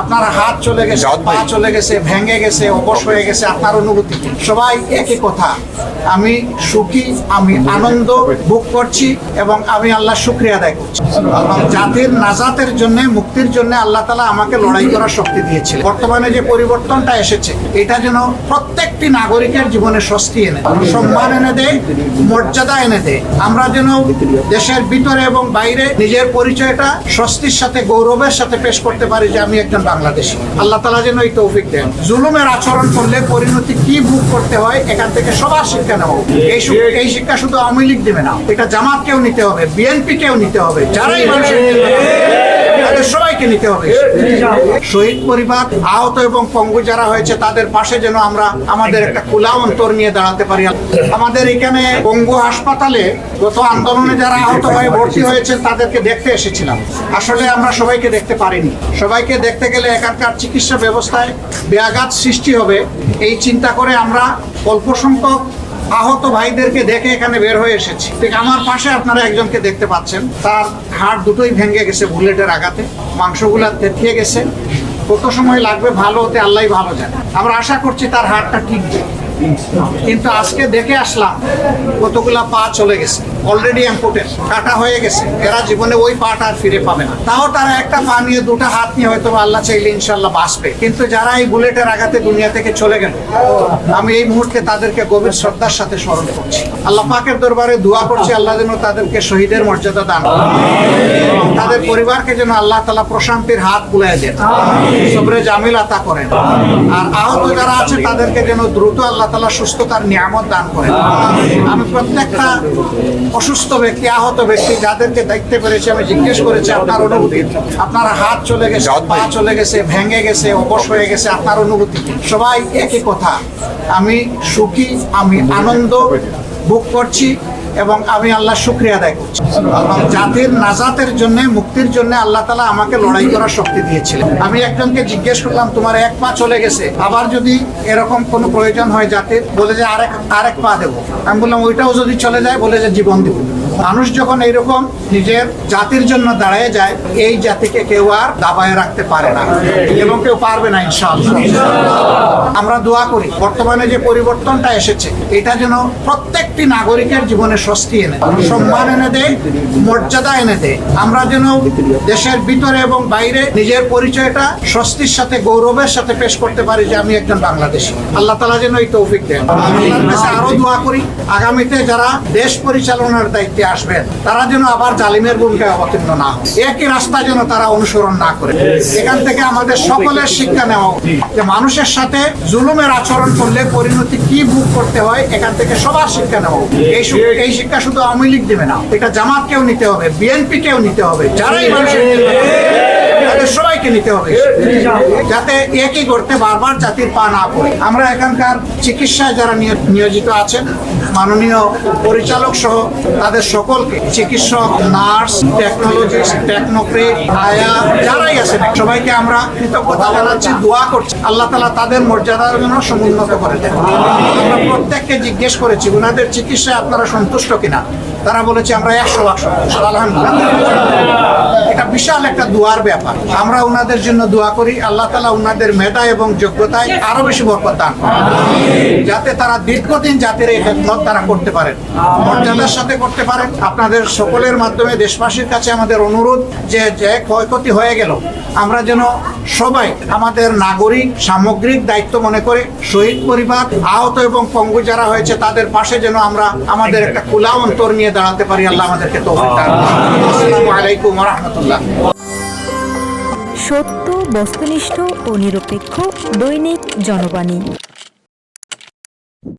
আপনার হাত চলে গেছে পা চলে গেছে ভেঙে গেছে অবশ হয়ে গেছে আপনার অনুভূতি। সবাই একই কথা। আমি সুখী আমি আনন্দ ভোগ করছি এবং আমি আল্লাহ শুক্রিয়া আদায় করছি। জাতির নাজাতের জন্য মুক্তির জন্য আল্লাহ তালা আমাকে লড়াই করার শক্তি দিয়েছিল বর্তমানে যে পরিবর্তনটা এসেছে এটা যেন প্রত্যেকটি নাগরিকের জীবনে স্বস্তি এনে সম্মান এনে দেয় মর্যাদা এনে দেয়। আমরা যেন দেশের ভিতরে এবং বাইরে নিজের পরিচয়টা স্বস্তির সাথে গৌরবের সাথে পেশ করতে পারি যে আমি একজন বাংলাদেশী। আল্লাহ তালা যেন এই তৌফিক দেন। জুলুমের আচরণ করলে পরিণতি কি ভোগ করতে হয়, এখান থেকে সবার শিক্ষা নেওয়া এই এই শিক্ষা শুধু আওয়ামী লীগ দেবে না, এটা জামাত কেউ নিতে হবে বিএনপি কেউ নিতে হবে, যারাই মানুষের সবাইকে নিতে হবে শহীদ পরিবার আহত এবং পঙ্গু যারা হয়েছে তাদের পাশে যেন আমরা আমাদের একটা খোলা অন্তর নিয়ে দাঁড়াতে পারি আমাদের এখানে পঙ্গু হাসপাতালে গত আন্দোলনে যারা আহত হয়ে ভর্তি হয়েছেন তাদেরকে দেখতে এসেছিলাম আসলে আমরা সবাইকে দেখতে পারিনি সবাইকে দেখতে গেলে এখানকার চিকিৎসা ব্যবস্থায় ব্যাঘাত সৃষ্টি হবে এই চিন্তা করে আমরা অল্প সংখ্যক আহত ভাইদেরকে দেখে এখানে বের হয়ে এসেছি। আমার পাশে আপনারা একজনকে দেখতে পাচ্ছেন। তার হাড় দুটোই ভেঙে গেছে বুলেটের আঘাতে। মাংসগুলা তেতিয়ে গেছে। কত সময় লাগবে ভালো হতে আল্লাহ ভালো জানে। আমরা আশা করছি তার হাড়টা টিকবে কিন্তু আজকে দেখে আসলাম কতগুলা পা চলে গেছে। অলরেডি অ্যাম্পুটেড কাটা হয়ে গেছে। এরা জীবনে ওই পাটা আর ফিরে পাবে না। তাও তারা একটা পা নিয়ে দুটো হাত নিয়ে হয়তো আল্লাহ চাইলে ইনশাল্লাহ বাঁচবে। কিন্তু যারা এই বুলেটের আঘাতে দুনিয়া থেকে চলে গেল আমি এই মুহূর্তে তাদেরকে গভীর শ্রদ্ধার সাথে স্মরণ করছি। আল্লাহ পাকের দরবারে দোয়া করছি আল্লাহ যেন তাদেরকে শহীদের মর্যাদা দান তাদের পরিবারকে যেন আল্লাহ তালা প্রশান্তির হাত বুলাই দেন। সবরে জামিল আতা করেন। আর আহত যারা আছে তাদেরকে যেন দ্রুত আল্লাহ তালা সুস্থতার নিয়ামত দান করেন। আমি প্রত্যেকটা অসুস্থ ব্যক্তি আহত ব্যক্তি যাদেরকে দেখতে পেরেছি আমি জিজ্ঞেস করেছি আপনার অনুভূতি আপনার হাত চলে গেছে পা চলে গেছে ভেঙে গেছে অবশ হয়ে গেছে আপনার অনুভূতি সবাই একই কথা। আমি সুখী আমি আনন্দ বুক করছি এবং আমি আল্লাহ শুক্রিয়া আদায় করছি। জাতির নাজাতের জন্য, মুক্তির জন্য আল্লাহ তালা আমাকে লড়াই করার শক্তি দিয়েছিলেন। আমি একজনকে জিজ্ঞেস করলাম, তোমার এক পা চলে গেছে। আবার যদি এরকম কোনো প্রয়োজন হয় জাতির, বলে যে আরেক আরেক পা দেবো। আমি বললাম, ওইটাও যদি চলে যায়, বলে যে জীবন দেবো। মানুষ যখন এইরকম নিজের জাতির জন্য দাঁড়িয়ে যায়, এই জাতিকে কেউ আর দাবায় রাখতে পারে না এবং কেউ পারবে না, ইনশাআল্লাহ। আমরা দোয়া করি, বর্তমানে যে পরিবর্তনটা এসেছে, এটা যেন প্রত্যেকটি নাগরিকের জীবনে স্বস্তি এনে সম্মান এনে দেয়, মর্যাদা এনে দেয়। আমরা যেন দেশের ভিতরে এবং বাইরে নিজের পরিচয়টা স্বস্তির সাথে, গৌরবের সাথে পেশ করতে পারি যে আমি একজন বাংলাদেশী। আল্লাহ তালা যেন এই তৌফিক দেন। আরও দোয়া করি, আগামীতে যারা দেশ পরিচালনার দায়িত্বে আসবেন, তারা যেন আবার জালিমের ভূমিকায় অবতীর্ণ না হয় একই রাস্তা যেন তারা অনুসরণ না করে এখান থেকে আমাদের সকলের শিক্ষা নেওয়া। যে মানুষের সাথে জুলুমের আচরণ করলে পরিণতি কি ভোগ করতে হয়, এখান থেকে সবার শিক্ষা নেওয়া। এই এই শিক্ষা শুধু আওয়ামী লীগ দেবে না, এটা জামাত কেউ নিতে হবে বিএনপি কেউ নিতে হবে, যারাই মানুষের তাদের সবাইকে নিতে হবে। যাতে একই করতে বারবার জাতির পা না পড়ে। আমরা এখানকার চিকিৎসায় যারা নিয়োজিত আছেন মাননীয় পরিচালক সহ তাদের সকলকে চিকিৎসক নার্স টেকনোলজিস্ট টেকনোক্রেট আয়া যারাই আছেন সবাইকে আমরা কৃতজ্ঞতা জানাচ্ছি দোয়া করছি। আল্লাহ তালা তাদের মর্যাদার জন্য সমুন্নত করে দেন। আমরা প্রত্যেককে জিজ্ঞেস করেছি ওনাদের চিকিৎসায় আপনারা সন্তুষ্ট কিনা? তারা বলেছে আমরা একশো ভাগ আলহামদুলিল্লাহ। এটা বিশাল একটা দোয়ার ব্যাপার। আমরা ওনাদের জন্য দোয়া করি আল্লাহ তালা ওনাদের মেধা এবং যোগ্যতায় আরও বেশি বরকত দান যাতে তারা দীর্ঘদিন জাতির এই খেদমত তারা করতে পারেন মর্যাদার সাথে করতে পারেন। আপনাদের সকলের মাধ্যমে দেশবাসীর কাছে আমাদের অনুরোধ যে যে ক্ষয়ক্ষতি হয়ে গেল আমরা যেন সবাই আমাদের নাগরিক সামগ্রিক দায়িত্ব মনে করে শহীদ পরিবার আহত এবং পঙ্গু যারা হয়েছে তাদের পাশে যেন আমরা আমাদের একটা খোলা অন্তর নিয়ে দাঁড়াতে পারি আল্লাহ আমাদেরকে তৌফিক দান। আসসালামু সত্য বস্তুনিষ্ঠ ও নিরপেক্ষ দৈনিক জনবাণী